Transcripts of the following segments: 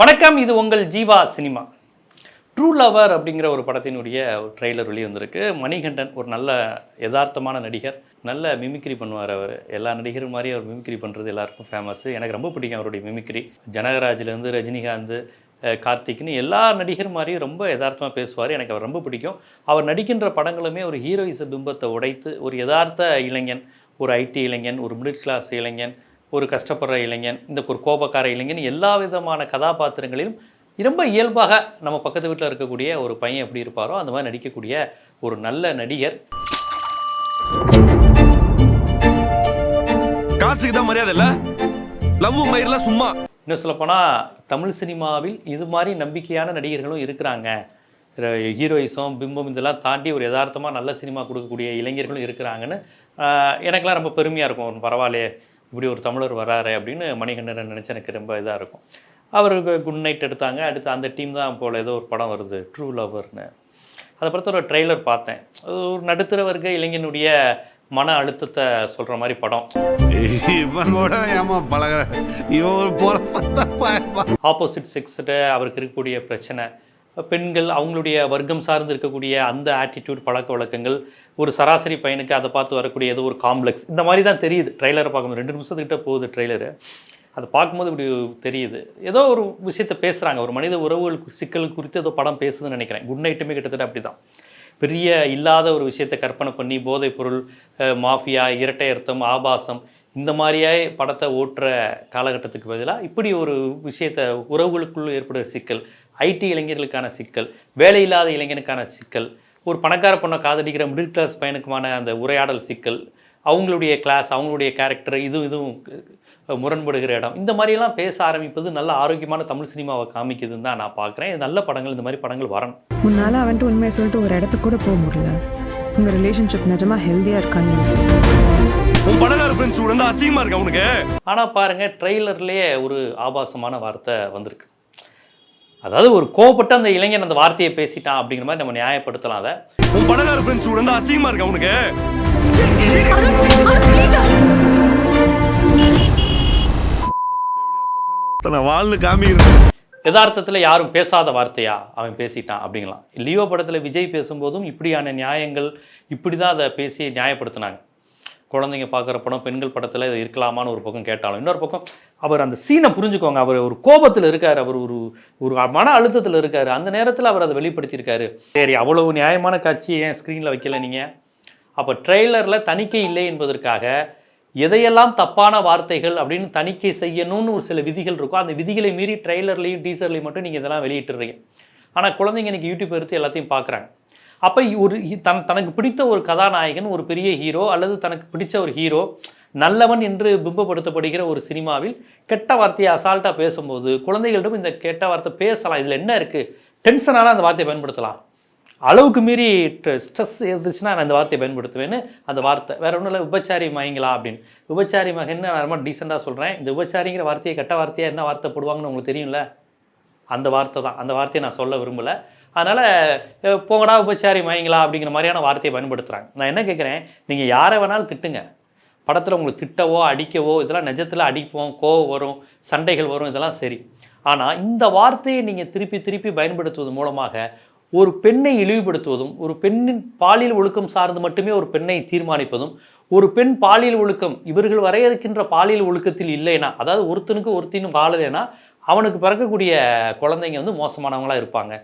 வணக்கம் இது உங்கள் ஜீவா சினிமா. ட்ரூ லவர் அப்படிங்கிற ஒரு படத்தினுடைய ஒரு ட்ரெய்லர் வெளியே வந்திருக்கு. மணிகண்டன் ஒரு நல்ல யதார்த்தமான நடிகர். நல்ல மிமிக்ரி பண்ணுவார் அவர். எல்லா நடிகரும் மாதிரி அவர் மிமிக்ரி பண்ணுறது எல்லாருக்கும் ஃபேமஸ் எனக்கு ரொம்ப பிடிக்கும் அவருடைய மிமிக்ரி ஜனகராஜ்லேருந்து ரஜினிகாந்த் கார்த்திக்னு எல்லா நடிகர் மாதிரியும் ரொம்ப யதார்த்தமாக பேசுவார். எனக்கு அவர் ரொம்ப பிடிக்கும். அவர் நடிக்கின்ற படங்களுமே ஒரு ஹீரோயிச பிம்பத்தை உடைத்து ஒரு யதார்த்த இளைஞன் ஒரு ஐடி இளைஞன் ஒரு மிடில் கிளாஸ் இளைஞன் ஒரு கஷ்டப்படுற இளைஞன் இந்த ஒரு கோபக்கார இளைஞன் எல்லா விதமான கதாபாத்திரங்களிலும் ரொம்ப இயல்பாக நம்ம பக்கத்து வீட்டில் இருக்கக்கூடிய ஒரு பையன் எப்படி இருப்பாரோ அந்த மாதிரி நடிக்கக்கூடிய ஒரு நல்ல நடிகர். காசுக்கு தான் மரியாதை இல்ல? லவ் மயிர்ல சும்மா. இன்னும் சொல்லப்போனால் தமிழ் சினிமாவில் இது மாதிரி நம்பிக்கையான நடிகர்களும் இருக்கிறாங்க. ஹீரோயிசம் பிம்பம் இதெல்லாம் தாண்டி ஒரு யதார்த்தமாக நல்ல சினிமா கொடுக்கக்கூடிய இளைஞர்களும் இருக்கிறாங்கன்னு எனக்கெல்லாம் ரொம்ப பெருமையாக இருக்கும். பரவாயில்லையே. இப்படி ஒரு தமிழர் வராரு அப்படின்னு மணிகண்டன் நினச்சி எனக்கு ரொம்ப இதாக இருக்கும். அவருக்கு குட் நைட் எடுத்தாங்க. அடுத்து அந்த டீம் தான் போல் ஏதோ ஒரு படம் வருது. ட்ரூ லவர்னு அதை பொறுத்த ஒரு ட்ரெய்லர் பார்த்தேன். அது ஒரு நடுத்தர வர்க்க இளைஞனுடைய மன அழுத்தத்தை சொல்கிற மாதிரி படம். ஆப்போசிட் செக்ஸ்கிட்ட அவருக்கு இருக்கக்கூடிய பிரச்சனை. பெண்கள் அவங்களுடைய வர்க்கம் சார்ந்து இருக்கக்கூடிய அந்த ஆட்டிடியூட் பழக்க வழக்கங்கள் ஒரு சராசரி பையனுக்கு அதை பார்த்து வரக்கூடிய ஏதோ ஒரு காம்ப்ளெக்ஸ் இந்த மாதிரி தான் தெரியுது. ட்ரெய்லரை பார்க்கும்போது ரெண்டு நிமிஷத்துக்கிட்ட போகுது ட்ரெய்லரு அதை பார்க்கும்போது இப்படி தெரியுது. ஏதோ ஒரு விஷயத்தை பேசுகிறாங்க ஒரு மனித உறவுகள் சிக்கல் குறித்து ஏதோ படம் பேசுதுன்னு நினைக்கிறேன். குட் நைட்டுமே கிட்டத்தட்ட அப்படி தான் பெரிய இல்லாத ஒரு விஷயத்தை கற்பனை பண்ணி போதைப் பொருள் மாஃபியா இரட்டை அர்த்தம் ஆபாசம் இந்த மாதிரியே படத்தை ஓட்டுற காலகட்டத்துக்கு பதிலாக இப்படி ஒரு விஷயத்தை உறவுகளுக்குள் ஏற்படுற சிக்கல் ஐடி இளைஞர்களுக்கான சிக்கல் வேலை இல்லாத இளைஞனுக்கான சிக்கல் ஒரு பணக்கார பொண்ணை காதலிக்கிற மிடில் கிளாஸ் பையனுக்குமான அந்த உரையாடல் சிக்கல் அவங்களுடைய கிளாஸ் அவங்களுடைய கேரக்டர் இது இதுவும் முரண்படுகிற இடம். இந்த மாதிரியெல்லாம் பேச ஆரம்பிப்பது நல்ல ஆரோக்கியமான தமிழ் சினிமாவை காமிக்குதுன்னு தான் நான் பார்க்குறேன். இது நல்ல படங்கள் இந்த மாதிரி படங்கள் வரணும். உன்னால அவன்ட்டு உண்மையை சொல்லிட்டு ஒரு இடத்துக்கு கூட போக முடியல. உங்க ரிலேஷன்ஷிப் நிஜமா ஹெல்தியா இருக்கான்னு உன் பணக்கார ஃப்ரெண்ட்ஸ் கூட இருந்தா அசிங்கமா இருக்கா உனக்கு? ஆனால் பாருங்க ட்ரெய்லர்லேயே ஒரு ஆபாசமான வார்த்தை வந்திருக்கு. அதாவது ஒரு கோவப்பட்டு அந்த இளைஞன் அந்த வார்த்தையை பேசிட்டான் அப்படிங்கிற மாதிரி நம்ம நியாயப்படுத்தலாம் அதை. உன் பணக்கார ஃப்ரெண்ட்ஸ் கூட இருந்தா அசிங்கமா இருக்கா நான் வாழ்னு காமிக்கிறேன் யதார்த்தத்தில் யாரும் பேசாத வார்த்தையா? அவன் பேசிட்டான் அப்படிங்களாம் லியோ படத்தில் விஜய் பேசும்போதும் இப்படியான நியாயங்கள் இப்படி தான் அதை பேசி நியாயப்படுத்தினாங்க. குழந்தைங்க பார்க்குற படம் பெண்கள் படத்தில் இது இருக்கலாமான்னு ஒரு பக்கம் கேட்டாலும் இன்னொரு பக்கம் அவர் அந்த சீனை புரிஞ்சுக்கோங்க. அவர் ஒரு கோபத்தில் இருக்கார் அவர் ஒரு ஒரு மன அழுத்தத்தில் இருக்கார். அந்த நேரத்தில் அவர் அதை வெளிப்படுத்தியிருக்காரு. சரி அவ்வளவு நியாயமான காட்சி ஏன் ஸ்க்ரீனில் வைக்கல நீங்கள் அப்போ ட்ரெய்லரில் தணிக்கை இல்லை என்பதற்காக எதையெல்லாம் தப்பான வார்த்தைகள் அப்படின்னு தணிக்கை செய்யணும்னு ஒரு சில விதிகள் இருக்கும் அந்த விதிகளை மீறி ட்ரெய்லர்லேயும் டீசர்லையும் மட்டும் நீங்கள் இதெல்லாம் வெளியிட்டுறீங்க. ஆனால் குழந்தைங்க இன்றைக்கி யூடியூப் எடுத்து எல்லாத்தையும் பார்க்குறாங்க. அப்போ ஒரு தன் தனக்கு பிடித்த ஒரு கதாநாயகன் ஒரு பெரிய ஹீரோ அல்லது தனக்கு பிடிச்ச ஒரு ஹீரோ நல்லவன் என்று பிம்பப்படுத்தப்படுகிற ஒரு சினிமாவில் கெட்ட வார்த்தையை அசால்ட்டாக பேசும்போது குழந்தைகளிடம் இந்த கெட்ட வார்த்தை பேசலாம் இதில் என்ன இருக்குது டென்ஷனால அந்த வார்த்தையை பயன்படுத்தலாம். அளவுக்கு மீறி ஸ்ட்ரெஸ் இருந்துச்சுன்னா நான் இந்த வார்த்தையை பயன்படுத்துவேன்னு அந்த வார்த்தை. வேற ஒன்றும் இல்லை உபச்சாரி மயங்களா அப்படின்னு. உபச்சாரி மகன் நான் ரொம்ப டீசெண்டாக சொல்கிறேன் இந்த உபச்சாரிங்கிற வார்த்தையை கெட்ட வார்த்தையாக என்ன வார்த்தை போடுவாங்கன்னு உங்களுக்கு தெரியும்ல? அந்த வார்த்தை தான். அந்த வார்த்தையை நான் சொல்ல விரும்பலை. அதனால் போங்கடா உபச்சாரி மயங்களா அப்படிங்கிற மாதிரியான வார்த்தையை பயன்படுத்துகிறாங்க நான் என்ன கேட்குறேன் நீங்கள் யாரை வேணாலும் திட்டுங்க. படத்தில் உங்களுக்கு திட்டவோ அடிக்கவோ இதெல்லாம் நிஜத்தில் அடிப்போம் கோவம் வரும் சண்டைகள் வரும் இதெல்லாம் சரி. ஆனால் இந்த வார்த்தையை நீங்கள் திருப்பி திருப்பி பயன்படுத்துவது மூலமாக ஒரு பெண்ணை இழிவுபடுத்துவதும் ஒரு பெண்ணின் பாலியல் ஒழுக்கம் சார்ந்து மட்டுமே ஒரு பெண்ணை தீர்மானிப்பதும் ஒரு பெண் பாலியல் ஒழுக்கம் இவர்கள் வரையறுக்கின்ற பாலியல் ஒழுக்கத்தில் இல்லைனா அதாவது ஒருத்தனுக்கு ஒருத்தினும் வாழலைன்னா அவனுக்கு பிறக்கக்கூடிய குழந்தைங்க வந்து மோசமானவங்களா இருப்பாங்க.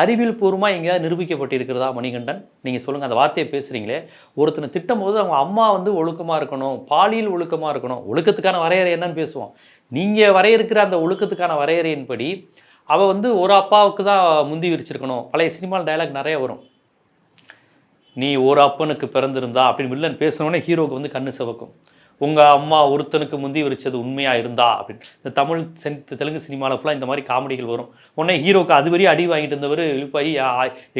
அறிவியல் பூர்வமாக எங்கேயாவது நிரூபிக்கப்பட்டிருக்கிறதா மணிகண்டன்? நீங்கள் சொல்லுங்கள் அந்த வார்த்தையை பேசுகிறீங்களே ஒருத்தனை திட்டம் போது அவங்க அம்மா வந்து ஒழுக்கமாக இருக்கணும் பாலியல் ஒழுக்கமாக இருக்கணும். ஒழுக்கத்துக்கான வரையறை என்னன்னு பேசுவோம். நீங்கள் வரையறுக்கிற அந்த ஒழுக்கத்துக்கான வரையறையின்படி அவள் வந்து ஒரு அப்பாவுக்கு தான் முந்தி விரிச்சிருக்கணும். பழைய சினிமாவில் டயலாக் நிறைய வரும். நீ ஒரு அப்பனுக்கு பிறந்திருந்தா அப்படின்னு வில்லன் பேசினோடனே ஹீரோக்கு வந்து கண்ணு சிவக்கும். உங்கள் அம்மா ஒருத்தனுக்கு முந்தி விரிச்சது உண்மையாக இருந்தா அப்படின்னு. இந்த தமிழ் சென் தெலுங்கு சினிமாவில் ஃபுல்லாக இந்த மாதிரி காமெடிகள் வரும். உடனே ஹீரோக்கு அது வரையும் அடி வாங்கிட்டு இருந்தவர் இழுப்பாயி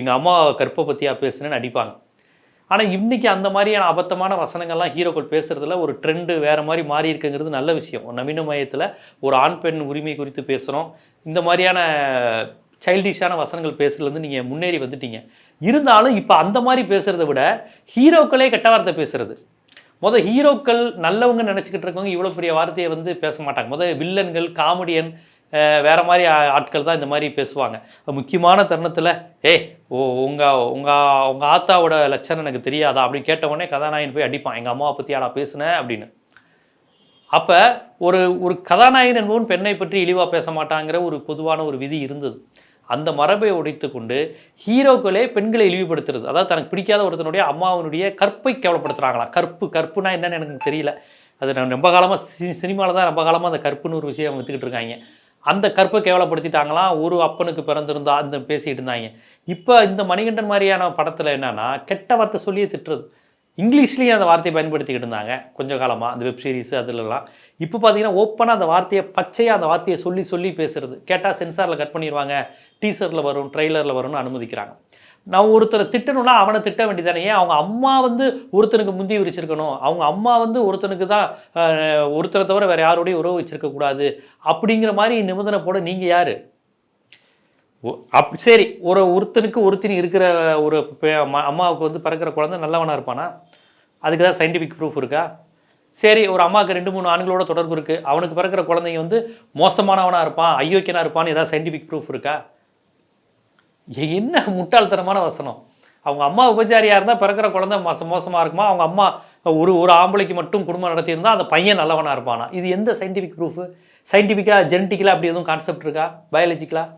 எங்கள் அம்மா கற்பை பற்றியாக பேசுனேன்னு அடிப்பாங்க. ஆனால் இன்னைக்கு அந்த மாதிரியான அபத்தமான வசனங்கள்லாம் ஹீரோக்கள் பேசுகிறதுல ஒரு ட்ரெண்டு வேறு மாதிரி மாறி இருக்குங்கிறது நல்ல விஷயம். நவீன மயத்தில் ஒரு ஆண் பெண் உரிமை குறித்து பேசுகிறோம் இந்த மாதிரியான சைல்டிஷான வசனங்கள் பேசுகிறதுலேருந்து நீங்கள் முன்னேறி வந்துட்டீங்க. இருந்தாலும் இப்போ அந்த மாதிரி பேசுகிறத விட ஹீரோக்களே கெட்ட வார்த்தை பேசுறது. மொதல் ஹீரோக்கள் நல்லவங்க நினச்சிக்கிட்டு இருக்கவங்க இவ்வளோ பெரிய வார்த்தையை வந்து பேச மாட்டாங்க. மொதல் வில்லன்கள் காமெடியன் வேறு வேற மாதிரி ஆட்கள் தான் இந்த மாதிரி பேசுவாங்க. முக்கியமான தருணத்தில் ஏய் ஓ உங்கள் உங்கள் உங்கள் ஆத்தாவோட லட்சணம் எனக்கு தெரியாதா? அப்படின்னு கேட்ட உடனே கதாநாயகன் போய் அடிப்பான். எங்கள் அம்மாவை பற்றி ஆடா பேசுனேன் அப்படின்னு. அப்போ ஒரு ஒரு கதாநாயகன் என்பவன் பெண்ணை பற்றி இழிவாக பேச மாட்டாங்கிற ஒரு பொதுவான ஒரு விதி இருந்தது. அந்த மரபை உடைத்து கொண்டு ஹீரோக்களே பெண்களை இழிவுபடுத்துறது. அதாவது தனக்கு பிடிக்காத ஒருத்தனுடைய அம்மாவினுடைய கற்பை கேவலப்படுத்துகிறாங்களாம் கற்பு கற்புனா என்னன்னு எனக்கு தெரியல. அது நான் ரொம்ப காலமாக சி சினிமாவில் தான் ரொம்ப காலமாக அந்த கற்புன்னு ஒரு விஷயம் வித்துக்கிட்டு இருக்காங்க. அந்த கற்பை கேவலப்படுத்திட்டாங்களாம் ஒரு அப்பனுக்கு பிறந்திருந்தா அந்த பேசிகிட்டு இருந்தாங்க. இப்போ இந்த மணிகண்டன் மாதிரியான படத்தில் என்னென்னா கெட்ட வார்த்தை சொல்லியே திட்டுறது. இங்கிலீஷ்லேயும் அந்த வார்த்தையை பயன்படுத்திக்கிட்டு இருந்தாங்க கொஞ்ச காலமாக அந்த வெப் சீரிஸ் அதுலலாம். இப்போ பார்த்தீங்கன்னா ஓப்பனாக அந்த வார்த்தையை பச்சையாக அந்த வார்த்தையை சொல்லி சொல்லி பேசுறது. கேட்டால் சென்சாரில் கட் பண்ணிடுவாங்க டீசரில் வரும் ட்ரெய்லரில் வரும்னு அனுமதிக்கிறாங்க. நான் ஒருத்தரை திட்டணும்னா அவனை திட்ட வேண்டியதானே ஏன்? அவங்க அம்மா வந்து ஒருத்தனுக்கு முந்தி விரிச்சிருக்கணும். அவங்க அம்மா வந்து ஒருத்தனுக்கு தான் ஒருத்தரை தவிர வேறு யாரோடையும் உறவு வச்சிருக்க கூடாது. அப்படிங்கிற மாதிரி நிபந்தனை போட நீங்கள் யார்? அப் சரி ஒரு ஒருத்தனுக்கு ஒருத்தனி இருக்கிற ஒரு அம்மா- அம்மாவுக்கு வந்து பிறக்கிற குழந்தை நல்லவனாக இருப்பானா? அதுக்கு தான் சயின்டிஃபிக் ப்ரூஃப் இருக்கா? சரி ஒரு அம்மாவுக்கு ரெண்டு மூணு ஆண்களோட தொடர்பு இருக்குது அவனுக்கு பிறக்கிற குழந்தைங்க வந்து மோசமானவனாக இருப்பான் ஐயோக்கியனாக இருப்பான்னு ஏதாவது சயின்டிஃபிக் ப்ரூஃப் இருக்கா? என்ன முட்டாள்தனமான வசனம். அவங்க அம்மா உபச்சாரியாக இருந்தால் பிறக்கிற குழந்தை மோச மோசமாக இருக்குமா? அவங்க அம்மா ஒரு ஒரு ஆம்பளைக்கு மட்டும் குடும்பம் நடத்தியிருந்தா அந்த பையன் நல்லவனாக இருப்பானா? இது எந்த சயின்டிஃபிக் ப்ரூஃபு சயின்டிஃபிக்காக ஜெனட்டிக்கலாக அப்படி எதுவும் கான்செப்ட் இருக்கா? பயாலஜிக்கலாக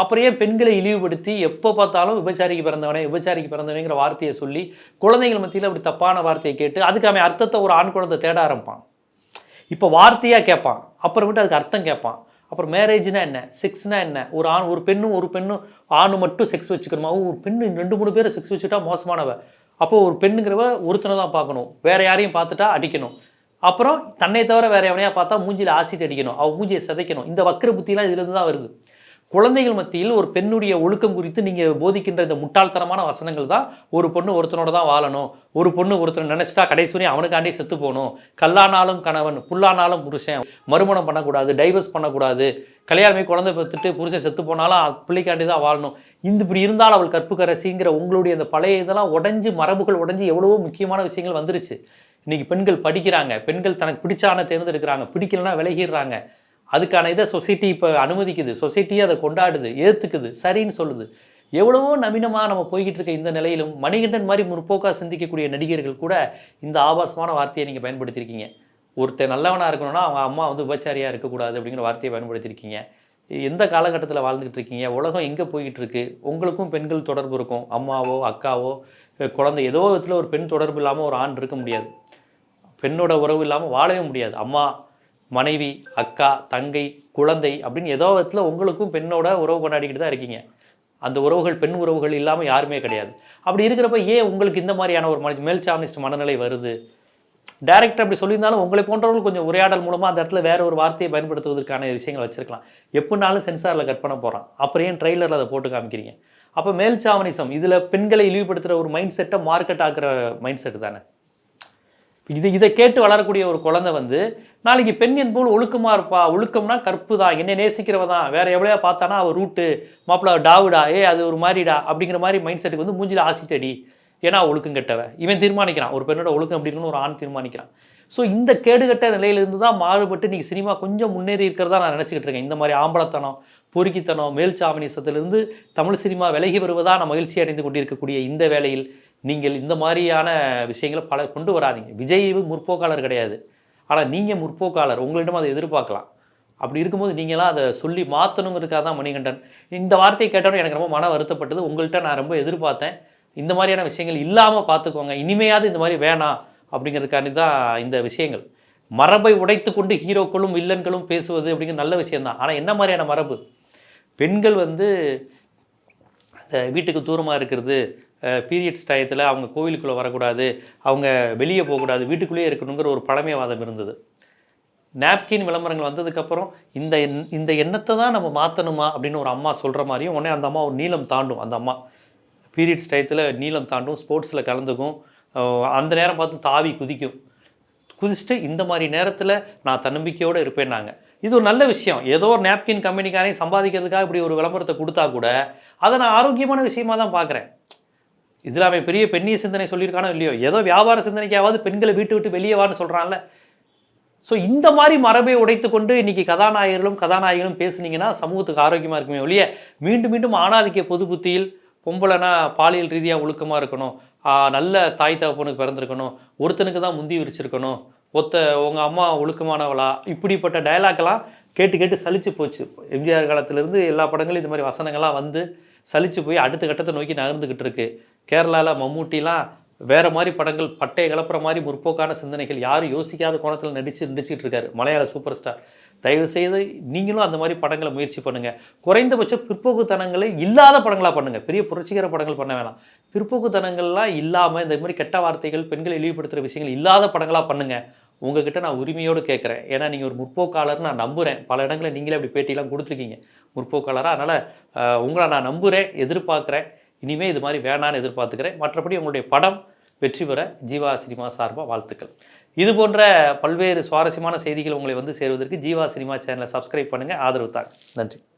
அப்புறம் ஏன் பெண்களை இழிவுபடுத்தி எப்போ பார்த்தாலும் விபச்சாரிக்கு பிறந்தவனே விபச்சாரிக்கு பிறந்தவனேங்கிற வார்த்தையை சொல்லி குழந்தைகள் மத்தியில் அப்படி தப்பான வார்த்தையை கேட்டு அதுக்கு அவன் அர்த்தத்தை ஒரு ஆண் குழந்தை தேட ஆரம்பிப்பான். இப்போ வார்த்தையாக கேட்பான். அப்புறமேட்டு அதுக்கு அர்த்தம் கேட்பான். அப்புறம் மேரேஜ்னா என்ன? செக்ஸ்னா என்ன? ஒரு ஆண் ஒரு பெண்ணும் ஒரு பெண்ணும் ஆணு மட்டும் செக்ஸ் வச்சுக்கணுமா? ஒரு பெண்ணு ரெண்டு மூணு பேரும் செக்ஸ் வச்சுட்டா மோசமானவ. அப்போ ஒரு பெண்ணுங்கிறவ ஒருத்தனை தான் பார்க்கணும். வேற யாரையும் பார்த்துட்டா அடிக்கணும். அப்புறம் தன்னை தவிர வேற எவனையா பார்த்தா மூஞ்சியில் ஆசிட் அடிக்கணும். அவள் மூஞ்சியை சிதைக்கணும். இந்த வக்கர புத்திலாம் இதுலேருந்து தான் வருது. குழந்தைகள் மத்தியில் ஒரு பெண்ணுடைய ஒழுக்கம் குறித்து நீங்கள் போதிக்கின்ற இந்த முட்டாள்தனமான வசனங்கள் தான் ஒரு பொண்ணு ஒருத்தனோட தான் வாழணும். ஒரு பொண்ணு ஒருத்தனை நினச்சிட்டா கடைசி வரையும் அவனுக்காண்டி செத்து போகணும். கல்லானாலும் கணவன் புல்லானாலும் புருஷன் மறுமணம் பண்ணக்கூடாது டைவர்ஸ் பண்ணக்கூடாது. கல்யாணமே குழந்தை பெற்றுட்டு புருஷன் செத்து போனாலும் பிள்ளைக்காண்டி தான் வாழணும். இந்த இப்படி இருந்தால் அவள் கற்புக்கரசிங்கிற உங்களுடைய இந்த பழைய இதெல்லாம் உடஞ்சி மரபுகள் உடஞ்சி எவ்வளவோ முக்கியமான விஷயங்கள் வந்துருச்சு. இன்றைக்கி பெண்கள் படிக்கிறாங்க. பெண்கள் தனக்கு பிடிச்ச தேர்ந்தெடுக்கிறாங்க. பிடிக்கலன்னா விலகிடுறாங்க. அதுக்கான இதை சொசைட்டி இப்போ அனுமதிக்குது. சொசைட்டியே அதை கொண்டாடுது ஏற்றுக்குது சரின்னு சொல்லுது. எவ்வளவோ நவீனமாக நம்ம போய்கிட்டு இருக்க இந்த நிலையிலும் மணிகண்டன் மாதிரி முற்போக்காக சிந்திக்கக்கூடிய நடிகர்கள் கூட இந்த ஆபாசமான வார்த்தையை நீங்கள் பயன்படுத்தியிருக்கீங்க. ஒருத்தர் நல்லவனாக இருக்கணும்னா அவங்க அம்மா வந்து உபச்சாரியாக இருக்கக்கூடாது அப்படிங்கிற வார்த்தையை பயன்படுத்தியிருக்கீங்க. எந்த காலகட்டத்தில் வாழ்ந்துகிட்டு இருக்கீங்க? உலகம் எங்கே போய்கிட்டு இருக்கு? உங்களுக்கும் பெண்கள் தொடர்பு இருக்கும். அம்மாவோ அக்காவோ குழந்தை ஏதோ விதத்தில் ஒரு பெண் தொடர்பு இல்லாமல் ஒரு ஆண் இருக்க முடியாது. பெண்ணோட உறவு இல்லாமல் வாழவே முடியாது. அம்மா மனைவி அக்கா தங்கை குழந்தை அப்படின்னு ஏதோ விதத்தில் உங்களுக்கும் பெண்ணோட உறவு கொண்டாடிக்கிட்டு தான் இருக்கீங்க. அந்த உறவுகள் பெண் உறவுகள் இல்லாமல் யாருமே கிடையாது. அப்படி இருக்கிறப்ப ஏன் உங்களுக்கு இந்த மாதிரியான ஒரு மன மேல்சாமினிஸ்ட் மனநிலை வருது? டேரக்டர் அப்படி சொல்லியிருந்தாலும் உங்களை போன்றவர்கள் கொஞ்சம் உரையாடல் மூலமாக அந்த இடத்துல வேற ஒரு வார்த்தையை பயன்படுத்துவதற்கான விஷயங்கள் வச்சுருக்கலாம். எப்படினாலும் சென்சாரில் கட் பண்ண போகிறான் அப்புறம் ஏன் ட்ரெய்லரில் அதை போட்டு காமிக்கிறீங்க? அப்போ மேல்சாமனிசம் இதில் பெண்களை இழிவுபடுத்துகிற ஒரு மைண்ட் செட்டை மார்க்கெட் ஆக்குற மைண்ட் செட் தானே? இது இதை கேட்டு வளரக்கூடிய ஒரு குழந்தை வந்து நாளைக்கு பெண் என்போல் ஒழுக்கமாக இருப்பா ஒழுக்கம்னா கற்பு தான் என்னை நேசிக்கிறவ தான் வேற எவ்வளோ பார்த்தானா அவள் ரூட்டு மாப்பிள டாவுடா ஏ அது ஒரு மாதிரிடா அப்படிங்கிற மாதிரி மைண்ட் செட்டுக்கு வந்து மூஞ்சில் ஆசிட்டடி. ஏன்னா ஒழுக்கம் கெட்டவ. இவன் தீர்மானிக்கிறான். ஒரு பெண்ணோட ஒழுக்கம் அப்படின்னு ஒரு ஆண் தீர்மானிக்கிறான். ஸோ இந்த கேடுகட்ட நிலையிலிருந்து தான் மாறுபட்டு நீங்கள் சினிமா கொஞ்சம் முன்னேறி இருக்கிறதா நான் நினச்சிக்கிட்டு இருக்கேன். இந்த மாதிரி ஆம்பளத்தனம் பொறுக்கித்தனம் மேல்சாமனிசத்திலிருந்து தமிழ் சினிமா விலகி வருவதா நான் மகிழ்ச்சி அடைந்து கொண்டிருக்கக்கூடிய இந்த வேளையில் நீங்கள் இந்த மாதிரியான விஷயங்களை பல கொண்டு வராதீங்க. விஜய் முற்போக்காளர் கிடையாது. ஆனால் நீங்கள் முற்போக்காளர். உங்களிடம் அதை எதிர்பார்க்கலாம். அப்படி இருக்கும்போது நீங்களாம் அதை சொல்லி மாற்றணுங்கிறதுக்காக தான் மணிகண்டன். இந்த வார்த்தையை கேட்டோன்னு எனக்கு ரொம்ப மன வருத்தப்பட்டது. உங்கள்கிட்ட நான் ரொம்ப எதிர்பார்த்தேன். இந்த மாதிரியான விஷயங்கள் இல்லாமல் பார்த்துக்கோங்க. இனிமையாவது இந்த மாதிரி வேணாம் அப்படிங்கிறதுக்காண்டி தான் இந்த விஷயங்கள். மரபை உடைத்து கொண்டு ஹீரோக்களும் வில்லன்களும் பேசுவது அப்படிங்கிற நல்ல விஷயம்தான் ஆனால் என்ன மாதிரியான மரபு? பெண்கள் வந்து அந்த வீட்டுக்கு தூரமாக இருக்கிறது பீரியட்ஸ் டயத்தில் அவங்க கோவிலுக்குள்ளே வரக்கூடாது அவங்க வெளியே போகக்கூடாது வீட்டுக்குள்ளேயே இருக்கணுங்கிற ஒரு பழமைவாதம் இருந்தது. நாப்கின் விளம்பரங்கள் வந்ததுக்கப்புறம் இந்த எண் இந்த எண்ணத்தை தான் நம்ம மாற்றணுமா அப்படின்னு ஒரு அம்மா சொல்கிற மாதிரியும் உடனே அந்த அம்மா ஒரு நீளம் தாண்டும் அந்த அம்மா. பீரியட்ஸ் டயத்தில் நீளம் தாண்டும் ஸ்போர்ட்ஸில் கலந்துக்கும். அந்த நேரம் பார்த்து தாவி குதிக்கும். குதிச்சுட்டு இந்த மாதிரி நேரத்தில் நான் தன்னம்பிக்கையோடு இருப்பேன் நாங்கள் இது ஒரு நல்ல விஷயம். ஏதோ ஒரு நாப்கின் கம்பெனிக்காரையும் சம்பாதிக்கிறதுக்காக இப்படி ஒரு விளம்பரத்தை கொடுத்தா கூட அதை நான் ஆரோக்கியமான விஷயமா தான் பார்க்குறேன். இதில் அவன் பெரிய பெண்ணிய சிந்தனை சொல்லியிருக்கானோ இல்லையோ? ஏதோ வியாபார சிந்தனைக்காவது பெண்களை வீட்டு விட்டு வெளியே வான்னு சொல்கிறான்ல ஸோ இந்த மாதிரி மரபை உடைத்து கொண்டு இன்றைக்கி கதாநாயகர்களும் கதாநாயகர்களும் பேசுனீங்கன்னா சமூகத்துக்கு ஆரோக்கியமாக இருக்குமே ஒழிய மீண்டும் மீண்டும் ஆணாதிக்க பொது புத்தியில் பொம்பளைனா பாலியல் ரீதியாக ஒழுக்கமாக இருக்கணும். நல்ல தாய் தகப்பனுக்கு பிறந்திருக்கணும். ஒருத்தனுக்கு தான் முந்தி விரிச்சிருக்கணும். ஒத்த உங்கள் அம்மா ஒழுக்கமானவளா? இப்படிப்பட்ட டயலாக்லாம் கேட்டு கேட்டு சலிச்சு போச்சு. எம்ஜிஆர் காலத்திலேருந்து எல்லா படங்களும் இந்த மாதிரி வசனங்கள்லாம் வந்து சலிச்சு போய் அடுத்த கட்டத்தை நோக்கி நகர்ந்துக்கிட்டு இருக்குது கேரளாவில் மம்மூட்டிலாம் வேறு மாதிரி படங்கள் பட்டையை கலப்புற மாதிரி முற்போக்கான சிந்தனைகள் யாரும் யோசிக்காத கோணத்தில் நடிச்சு நடிச்சிட்டு இருக்காரு. மலையாள சூப்பர் ஸ்டார் தயவு செய்து நீங்களும் அந்த மாதிரி படங்களை முயற்சி பண்ணுங்கள் குறைந்தபட்ச பிற்போக்குத்தனங்களை இல்லாத படங்களாக பண்ணுங்கள் பெரிய புரட்சிகர படங்கள் பண்ண வேணாம். பிற்போக்குத்தனங்கள்லாம் இல்லாமல் இந்த மாதிரி கெட்ட வார்த்தைகள் பெண்களை இழிவுபடுத்துகிற விஷயங்கள் இல்லாத படங்களாக பண்ணுங்கள் உங்ககிட்ட நான் உரிமையோடு கேட்குறேன். ஏன்னா நீங்கள் ஒரு முற்போக்காளர் நான் நம்புகிறேன் பல இடங்களில் நீங்களே அப்படி பேட்டிலாம் கொடுத்துருக்கீங்க. முற்போக்காளராக அதனால் உங்களை நான் நம்புகிறேன் எதிர்பார்க்குறேன். இனிமேல் இது மாதிரி வேணான்னு எதிர்பார்த்துக்கிறேன். மற்றபடி உங்களுடைய படம் வெற்றி பெற ஜீவா சினிமா சார்பாக வாழ்த்துக்கள். இது போன்ற பல்வேறு சுவாரஸ்யமான செய்திகள் உங்களை வந்து சேருவதற்கு ஜீவா சினிமா சேனலை சப்ஸ்கிரைப் பண்ணுங்கள் ஆதரவு தாங்க. நன்றி.